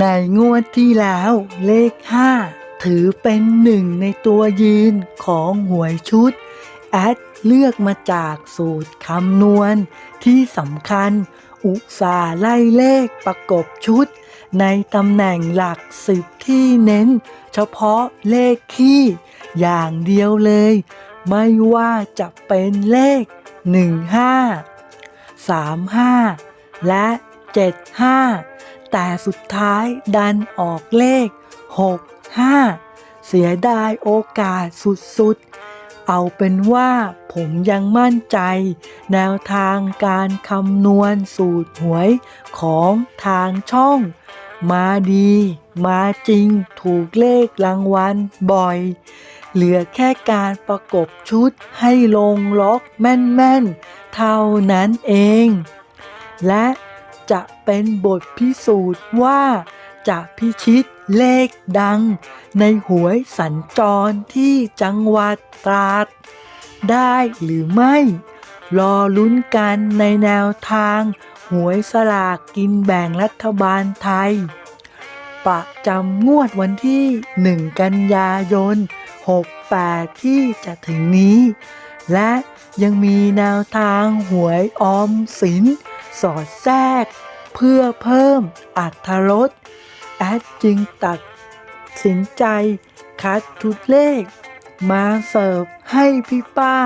ในงวดที่แล้วเลข 5 ถือเป็นหนึ่งในตัวยืนของหวยชุด แอดเลือกมาจากสูตรคำนวณ ที่สำคัญ อุตสาไล่เลขประกบชุด ในตำแหน่งหลักสิบที่เน้น เฉพาะเลขคี่ อย่างเดียวเลย ไม่ว่าจะเป็นเลข 15 35 และ 75 แต่สุดท้ายดันออกเลข 6 5 เสียดายโอกาสสุดๆ เอาเป็นว่าผมยังมั่นใจ แนวทางการคำนวณสูตรหวยของทางช่อง มาดี มาจริงถูกเลขรางวัลบ่อย เหลือแค่การประกบชุดให้ลงล็อกแม่นๆ เท่านั้นเอง และ จะเป็นบทพิสูจน์ว่าจะพิชิตเลขดัง ในหวยสัญจรที่จังหวัดตราด ได้หรือไม่ รอลุ้นกันในแนวทาง หวยสลากกินแบ่งรัฐบาลไทย ประจำงวดวันที่ 1 กันยายน 68 ที่จะถึงนี้ และยังมีแนวทางหวยออมสิน สอดแทรก เพื่อเพิ่มอัตรสแอดจึงตัดสินใจคัดชุดเลข มาเสิร์ฟให้พี่ป้า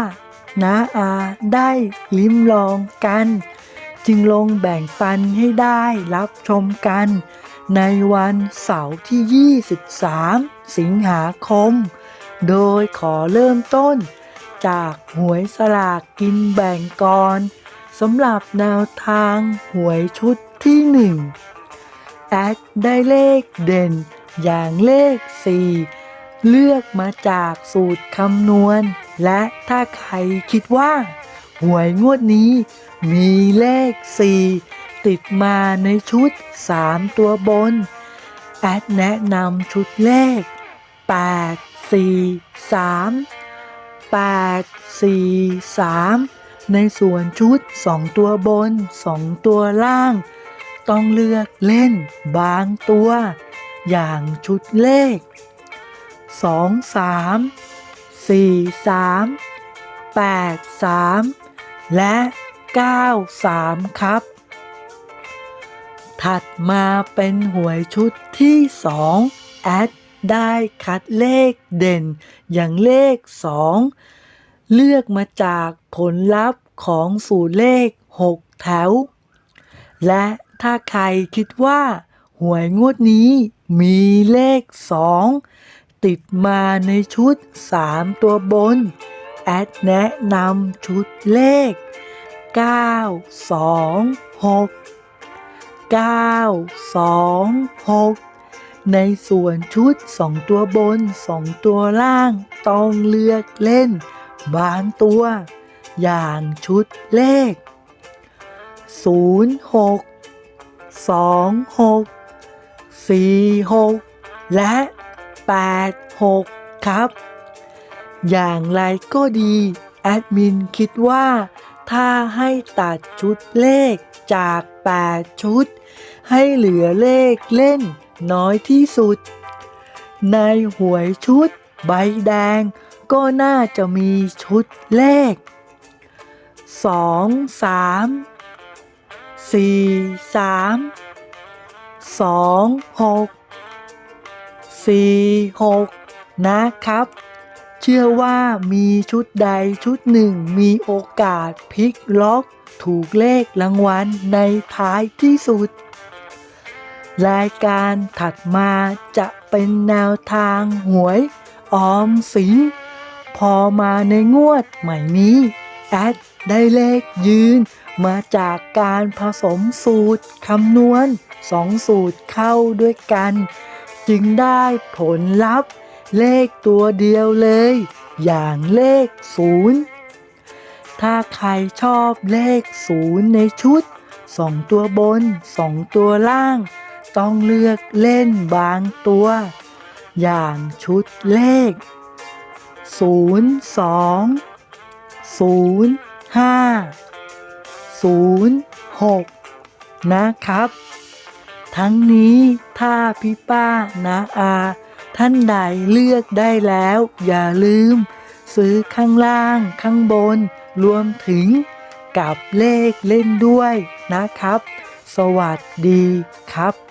น้าอาได้ลิ้มลองกัน จึงลงแบ่งปันให้ได้รับชมกัน ในวันเสาร์ที่ 23 สิงหาคม โดยขอเริ่มต้น จากหวยสลากกินแบ่งก่อน สำหรับแนวทางหวยชุดที่ 1 แอดได้เลขเด่นอย่างเลข 4 เลือกมาจากสูตรคำนวณ และถ้าใครคิดว่า หวยงวดนี้มีเลข 4 ติดมาในชุด 3 ตัวบน แอดแนะนำชุดเลข 8 4 3 8 4 3 ในส่วนชุด 2 ตัวบน 2 ตัวล่าง ต้องเลือกเล่นบางตัว อย่างชุดเลข 2 3 4 3 8 3 และ 9 3 ครับ ถัดมาเป็นหวยชุดที่ 2 แอดได้คัดเลขเด่นอย่างเลข 2 เลือกมาจากผลลัพธ์ของสูตรเลข 6 แถว และถ้าใครคิดว่าหวยงวดนี้มีเลข 2 ติดมาในชุด 3 ตัวบน แอดแนะนำชุดเลข 9 2 6 9 2 6 ในส่วนชุด 2 ตัวบน 2 ตัวล่างต้องเลือกเล่น บางตัว อย่างชุดเลข 0 6 2 6 4 6 และ 8 6 ครับ อย่างไรก็ดี แอดมินคิดว่า ถ้าให้ตัดชุดเลขจาก 8 ชุด ให้เหลือเลขเล่นน้อยที่สุด ในหวยชุดใบแดง ก็น่าจะมีชุดเลข 2 3 4 3 2 6 4 6 นะครับ เชื่อว่ามีชุดใดชุดหนึ่งมีโอกาสพลิกล็อกถูกเลขรางวัลในท้ายที่สุด รายการถัดมาจะเป็นแนวทางหวยออมสิน พอมาในงวดใหม่นี้ แอดได้เลขยืน มาจากการผสมสูตรคำนวณสองสูตรเข้าด้วยกัน จึงได้ผลลัพธ์ เลขตัวเดียวเลย อย่างเลขศูนย์ถ้าใครชอบเลขศูนย์ในชุดสองตัวบนสองตัวล่าง ต้องเลือกเล่นบางตัว อย่างชุดเลข 0 2 0 5 0 6นะครับ ทั้งนี้ถ้าพี่ป้านะอา ท่านใดเลือกได้แล้ว อย่าลืม ซื้อข้างล่างข้างบน รวมถึงกับเลขเล่นด้วยนะครับ สวัสดีครับ